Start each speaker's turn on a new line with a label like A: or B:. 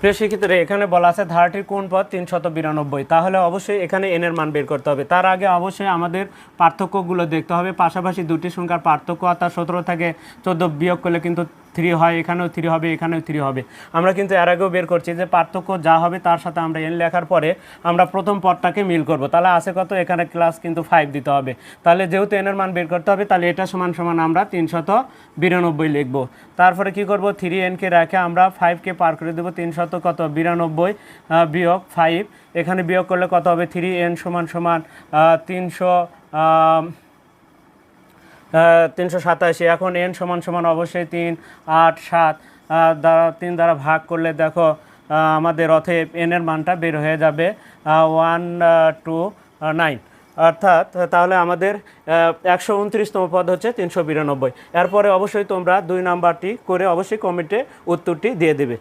A: প্রিয় শিক্ষিতরে এখানে বলা আছে ধারাটির কোন পদ? তিনশত বিরানব্বই। তাহলে অবশ্যই এখানে এনের মান বের করতে হবে। তার আগে অবশ্যই আমাদের পার্থক্যগুলো দেখতে হবে। পাশাপাশি দুটি সংখ্যার পার্থক্য, অর্থাৎ সতেরো থেকে চোদ্দ বিয়োগ করলে কিন্তু থ্রি হয়, এখানেও থ্রি হবে, এখানেও থ্রি হবে। আমরা কিন্তু এর আগেও বের করছি যে পার্থক্য যা হবে তার সাথে আমরা এন লেখার পরে আমরা প্রথম পদটাকে মিল করব। তাহলে আছে কত? এখানে ক্লাস কিন্তু ফাইভ দিতে হবে। তাহলে যেহেতু এনের মান বের করতে হবে, তাহলে এটা সমান সমান আমরা তিনশত বিরানব্বই লিখব। তারপরে কি করব? থ্রি এনকে রেখে আমরা ফাইভকে পার করে দেবো তিনশত কত? বিরানব্বই বিয়োগ ফাইভ এখানে বিয়োগ করলে কত হবে? থ্রি এন সমান সমান তিনশো তিনশো সাতাশি, এখন এন সমান সমান অবশ্যই তিন, আট, সাত দ্বারা, তিন দ্বারা ভাগ করলে দেখো আমাদের অথব এনের মানটা বের হয়ে যাবে ওয়ান টু নাইন অর্থাৎ, তাহলে আমাদের একশো উনত্রিশতম পদ হচ্ছে তিনশো বিরানব্বই। এরপরে অবশ্যই তোমরা দুই নাম্বারটি করে অবশ্যই কমেন্টে উত্তরটি দিয়ে দেবে।